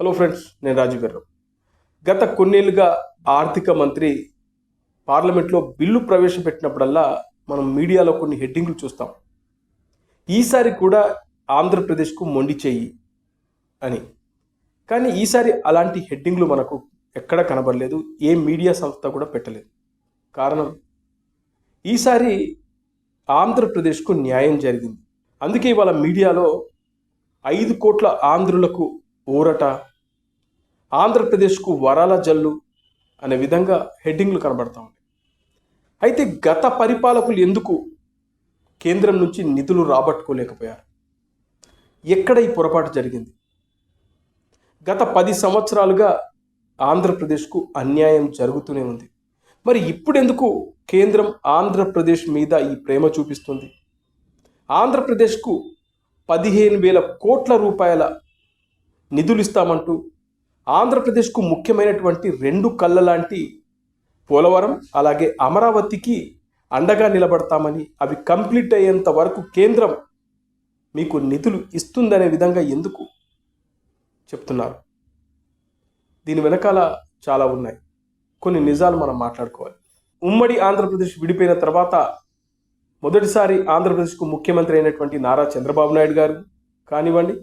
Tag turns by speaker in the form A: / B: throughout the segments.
A: Hello friends నేను రాజు గారు. గత కొన్నేళ్ళుగా ఆర్థిక మంత్రి పార్లమెంట్లో బిల్లు ప్రవేశపెట్టినప్పుడల్లా మనం మీడియాలో కొన్ని హెడ్డింగ్లు చూస్తాం. ఈసారి కూడా ఆంధ్రప్రదేశ్కు మొండి చేయి అని. కానీ ఈసారి అలాంటి హెడ్డింగ్లు మనకు ఎక్కడ కనబడలేదు ఏ మీడియా సంస్థ కూడా పెట్టలేదు. కారణం? ఈసారి ఆంధ్రప్రదేశ్కు న్యాయం జరిగింది. అందుకే ఇవాళ మీడియాలో ఐదు కోట్ల ఆంధ్రులకు ఊరట ఆంధ్రప్రదేశ్కు వరాల జల్లు అనే విధంగా హెడ్డింగ్లు కనబడతా ఉన్నాయి. అయితే గత పరిపాలకులు ఎందుకు కేంద్రం నుంచి నిధులు రాబట్టుకోలేకపోయారు? ఎక్కడ ఈ పొరపాటు జరిగింది? గత పది సంవత్సరాలుగా ఆంధ్రప్రదేశ్కు అన్యాయం జరుగుతూనే ఉంది. మరి ఇప్పుడెందుకు కేంద్రం ఆంధ్రప్రదేశ్ మీద ఈ ప్రేమ చూపిస్తుంది? ఆంధ్రప్రదేశ్కు పదిహేను వేల కోట్ల రూపాయల నిధులు ఇస్తామంటూ ఆంధ్రప్రదేశ్కు ముఖ్యమైనటువంటి రెండు కళ్ళ లాంటి పోలవరం అలాగే అమరావతికి అండగా నిలబడతామని అవి కంప్లీట్ అయ్యేంత వరకు కేంద్రం మీకు నిధులు ఇస్తుందనే విధంగా ఎందుకు చెప్తున్నారు? దీని వెనకాల చాలా ఉన్నాయి. కొన్ని నిజాలు మనం మాట్లాడుకోవాలి. ఉమ్మడి ఆంధ్రప్రదేశ్ విడిపోయిన తర్వాత మొదటిసారి ఆంధ్రప్రదేశ్కు ముఖ్యమంత్రి అయినటువంటి నారా చంద్రబాబు నాయుడు గారు కానివ్వండి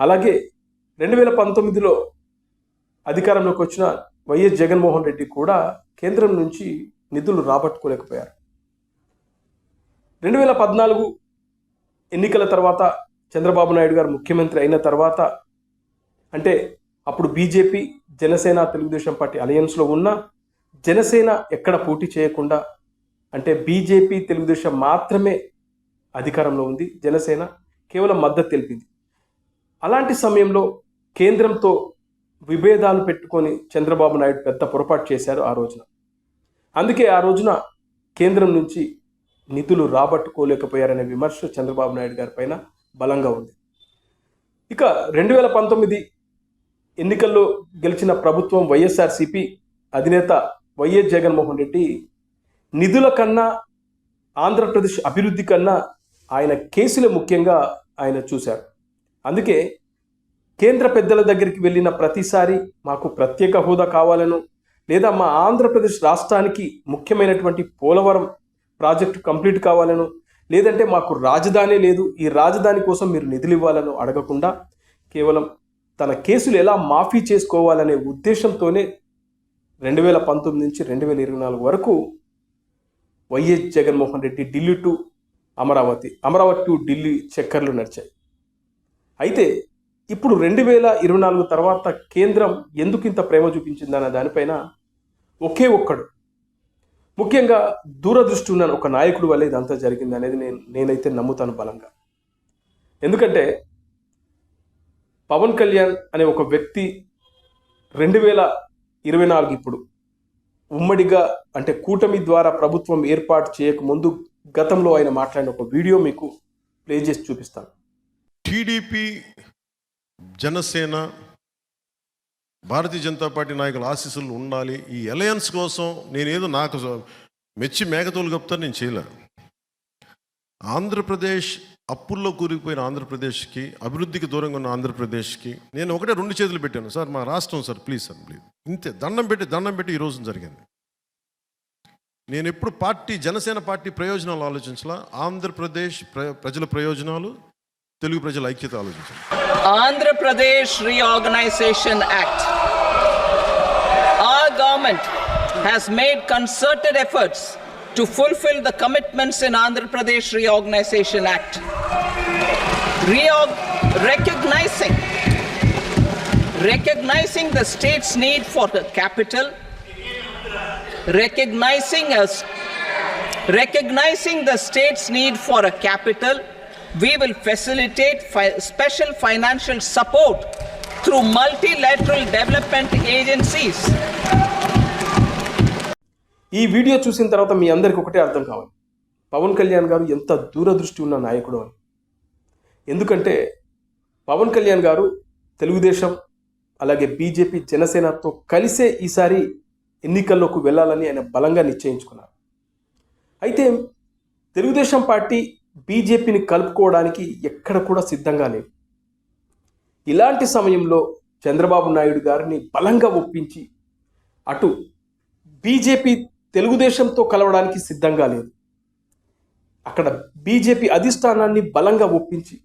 A: అలాగే రెండు వేల పంతొమ్మిదిలో అధికారంలోకి వచ్చిన వైఎస్ జగన్మోహన్ రెడ్డి కూడా కేంద్రం నుంచి నిధులు రాబట్టుకోలేకపోయారు. రెండు వేల పద్నాలుగు ఎన్నికల తర్వాత చంద్రబాబు నాయుడు గారు ముఖ్యమంత్రి అయిన తర్వాత అంటే అప్పుడు బీజేపీ జనసేన తెలుగుదేశం పార్టీ అలయన్స్లో ఉన్న జనసేన ఎక్కడ పోటీ చేయకుండా అంటే బీజేపీ తెలుగుదేశం మాత్రమే అధికారంలో ఉంది జనసేన కేవలం మద్దతు తెలిపింది. అలాంటి సమయంలో కేంద్రంతో విభేదాలు పెట్టుకొని చంద్రబాబు నాయుడు పెద్ద పొరపాటు చేశారు ఆ రోజున. అందుకే ఆ రోజున కేంద్రం నుంచి నిధులు రాబట్టుకోలేకపోయారనే విమర్శ చంద్రబాబు నాయుడు గారి పైన బలంగా ఉంది. ఇక రెండు వేల పంతొమ్మిది ఎన్నికల్లో గెలిచిన ప్రభుత్వం వైఎస్ఆర్సిపి అధినేత వైఎస్ జగన్మోహన్ రెడ్డి నిధుల కన్నా ఆంధ్రప్రదేశ్ అభివృద్ధి కన్నా ఆయన కేసులే ముఖ్యంగా ఆయన చూశారు. అందుకే కేంద్ర పెద్దల దగ్గరికి వెళ్ళిన ప్రతిసారి మాకు ప్రత్యేక హోదా కావాలను లేదా మా ఆంధ్రప్రదేశ్ రాష్ట్రానికి ముఖ్యమైనటువంటి పోలవరం ప్రాజెక్టు కంప్లీట్ కావాలను లేదంటే మాకు రాజధాని లేదు ఈ రాజధాని కోసం మీరు నిధులు ఇవ్వాలను అడగకుండా కేవలం తన కేసులు ఎలా మాఫీ చేసుకోవాలనే ఉద్దేశంతోనే రెండు వేల పంతొమ్మిది నుంచి రెండు వేల ఇరవై నాలుగు వరకు YS Jaganmohan Reddy Delhi to Amaravati Amaravati to Delhi చక్కర్లు నడిచాయి. అయితే ఇప్పుడు రెండు వేల ఇరవై నాలుగు తర్వాత కేంద్రం ఎందుకు ఇంత ప్రేమ చూపించిందన్న దానిపైన ఒకే ఒక్కడు ముఖ్యంగా దూరదృష్టి ఉన్న ఒక నాయకుడు వల్ల ఇదంతా జరిగింది అనేది నేను నేనైతే నమ్ముతాను బలంగా. ఎందుకంటే పవన్ కళ్యాణ్ అనే ఒక వ్యక్తి రెండు వేల ఇరవై నాలుగు ఇప్పుడు ఉమ్మడిగా అంటే కూటమి ద్వారా ప్రభుత్వం ఏర్పాటు చేయకముందు గతంలో ఆయన మాట్లాడిన ఒక వీడియో మీకు ప్లే చేసి చూపిస్తాను.
B: టీడీపీ జనసేన భారతీయ జనతా పార్టీ నాయకుల ఆశీస్సులు ఉండాలి. ఈ అలయన్స్ కోసం నేనేదో నాకు మెచ్చి మేకతోలు కప్తాను నేను చేయలే. ఆంధ్రప్రదేశ్ అప్పుల్లో కూరుకుపోయిన ఆంధ్రప్రదేశ్కి అభివృద్ధికి దూరంగా ఉన్న ఆంధ్రప్రదేశ్కి నేను ఒకటే రెండు చేతులు పెట్టాను. సార్ మా రాష్ట్రం సార్ ప్లీజ్ సార్ ప్లీజ్. ఇంతే దండం పెట్టి దండం పెట్టి ఈ జరిగింది. నేను ఎప్పుడు పార్టీ జనసేన పార్టీ ప్రయోజనాలు ఆలోచించాల. ఆంధ్రప్రదేశ్ ప్ర- ప్రజల ప్రయోజనాలు తెలుగు ప్రజల ఐక్యత ఆలోచించాలి
C: Andhra Pradesh Reorganization Act. Our government has made concerted efforts to fulfill the commitments in Andhra Pradesh Reorganization Act. Reorg- recognizing recognizing the state's need for the capital, recognizing us recognizing the state's need for a capital, we will facilitate fi- special financial support through multilateral development agencies.
A: ఈ video చూసిన తర్వాత మీ అందరికి ఒకటే అర్థం కావాలి. పవన్ కళ్యాణ్ గారు ఎంత దూరదృష్టి ఉన్న నాయకుడు అని. ఎందుకంటే పవన్ కళ్యాణ్ గారు తెలుగుదేశం అలాగే బీజేపీ జనసేనతో కలిసే ఈసారి ఎన్నికల్లోకి వెళ్ళాలని ఆయన బలంగా నిశ్చయించుకున్నారు. అయితే తెలుగుదేశం పార్టీ బీజేపీని కలుపుకోవడానికి ఎక్కడ కూడా సిద్ధంగా లేదు ఇలాంటి సమయంలో చంద్రబాబు నాయుడు గారిని బలంగా ఒప్పించి అటు బీజేపీ తెలుగుదేశంతో కలవడానికి సిద్ధంగా లేదు. అక్కడ బీజేపీ అధిష్టానాన్ని బలంగా ఒప్పించి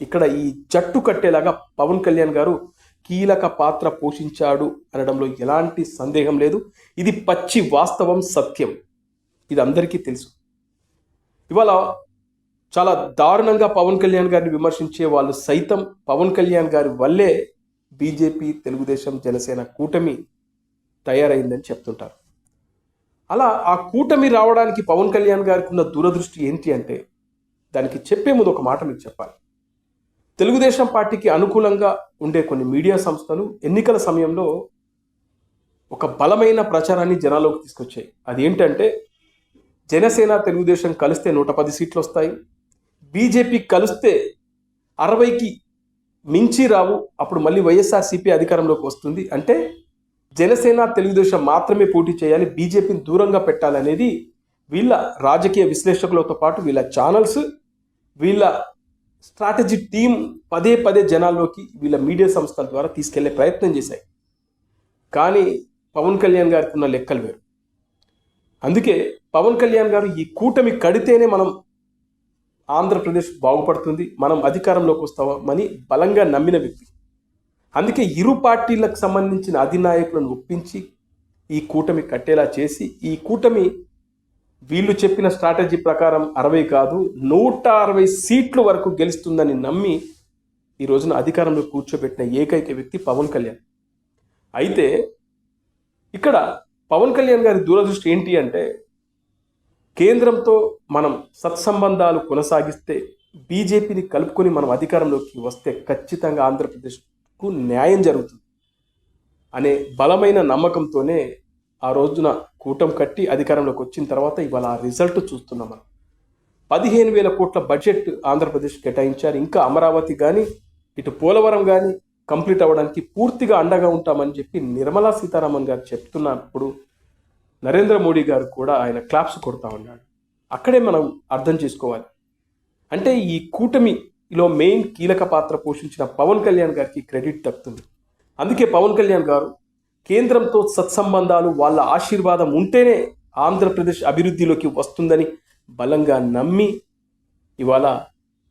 A: ఇక్కడ ఈ జట్టు కట్టేలాగా పవన్ కళ్యాణ్ గారు కీలక పాత్ర పోషించాడు అనడంలో ఎలాంటి సందేహం లేదు. ఇది పచ్చి వాస్తవం సత్యం. ఇది అందరికీ తెలుసు. ఇవాళ చాలా దారుణంగా పవన్ కళ్యాణ్ గారిని విమర్శించే వాళ్ళు సైతం పవన్ కళ్యాణ్ గారి వల్లే బీజేపీ తెలుగుదేశం జనసేన కూటమి తయారైందని చెప్తుంటారు. అలా ఆ కూటమి రావడానికి పవన్ కళ్యాణ్ గారికి ఉన్న దూరదృష్టి ఏంటి అంటే దానికి చెప్పే ముందు ఒక మాట మీకు చెప్పాలి. తెలుగుదేశం పార్టీకి అనుకూలంగా ఉండే కొన్ని మీడియా సంస్థలు ఎన్నికల సమయంలో ఒక బలమైన ప్రచారాన్ని జనాల్లోకి తీసుకొచ్చాయి. అదేంటంటే జనసేన తెలుగుదేశం కలిస్తే నూట పది సీట్లు వస్తాయి. బీజేపీ కలిస్తే అరవైకి మించి రావు. అప్పుడు మళ్ళీ వైఎస్ఆర్సీపీ అధికారంలోకి వస్తుంది. అంటే జనసేన తెలుగుదేశం మాత్రమే పోటీ చేయాలి. బీజేపీని దూరంగా పెట్టాలనేది వీళ్ళ రాజకీయ విశ్లేషకులతో పాటు వీళ్ళ ఛానల్స్ వీళ్ళ స్ట్రాటజీ టీం పదే పదే జనాల్లోకి వీళ్ళ మీడియా సంస్థల ద్వారా తీసుకెళ్ళే ప్రయత్నం చేశాయి. కానీ పవన్ కళ్యాణ్ గారికి ఉన్న లెక్కలు వేరు. అందుకే పవన్ కళ్యాణ్ గారు ఈ కూటమి కడితేనే మనం ఆంధ్రప్రదేశ్ బాగుపడుతుంది మనం అధికారంలోకి వస్తామని బలంగా నమ్మిన వ్యక్తి. అందుకే ఇరు పార్టీలకు సంబంధించిన అధినాయకులను ఒప్పించి ఈ కూటమి కట్టేలా చేసి ఈ కూటమి వీళ్ళు చెప్పిన స్ట్రాటజీ ప్రకారం అరవై కాదు నూట అరవై సీట్లు వరకు గెలుస్తుందని నమ్మి ఈ రోజున అధికారంలో కూర్చోబెట్టిన ఏకైక వ్యక్తి పవన్ కళ్యాణ్. అయితే ఇక్కడ పవన్ కళ్యాణ్ గారి దూరదృష్టి ఏంటి అంటే కేంద్రంతో మనం సత్సంబంధాలు కొనసాగిస్తే బీజేపీని కలుపుకొని మనం అధికారంలోకి వస్తే ఖచ్చితంగా ఆంధ్రప్రదేశ్కు న్యాయం జరుగుతుంది అనే బలమైన నమ్మకంతోనే ఆ రోజున కూటం కట్టి అధికారంలోకి వచ్చిన తర్వాత ఇవాళ ఆ రిజల్ట్ చూస్తున్నాం మనం. పదిహేను వేల కోట్ల బడ్జెట్ ఆంధ్రప్రదేశ్ కేటాయించారు. ఇంకా అమరావతి కానీ ఇటు పోలవరం కానీ కంప్లీట్ అవ్వడానికి పూర్తిగా అండగా ఉంటామని చెప్పి నిర్మలా సీతారామన్ గారు చెప్తున్నప్పుడు నరేంద్ర మోడీ గారు కూడా ఆయన క్లాప్స్ కొడతా ఉన్నాడు. అక్కడే మనం అర్థం చేసుకోవాలి. అంటే ఈ కూటమిలో మెయిన్ కీలక పాత్ర పోషించిన పవన్ కళ్యాణ్ గారికి క్రెడిట్ దక్కుతుంది అందుకే పవన్ కళ్యాణ్ గారు కేంద్రంతో సత్సంబంధాలు వాళ్ళ ఆశీర్వాదం ఉంటేనే ఆంధ్రప్రదేశ్ అభివృద్ధిలోకి వస్తుందని బలంగా నమ్మి ఇవాళ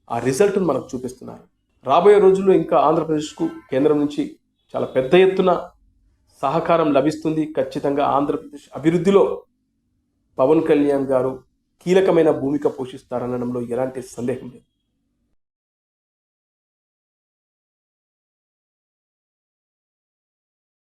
A: ఆ రిజల్ట్ను మనకు చూపిస్తున్నారు. రాబోయే రోజుల్లో ఇంకా ఆంధ్రప్రదేశ్కు కేంద్రం నుంచి చాలా పెద్ద ఎత్తున సహకారం లభిస్తుంది ఖచ్చితంగా ఆంధ్రప్రదేశ్ అభివృద్ధిలో. పవన్ కళ్యాణ్ గారు కీలకమైన భూమిక పోషిస్తారనడంలో ఎలాంటి సందేహం లేదు.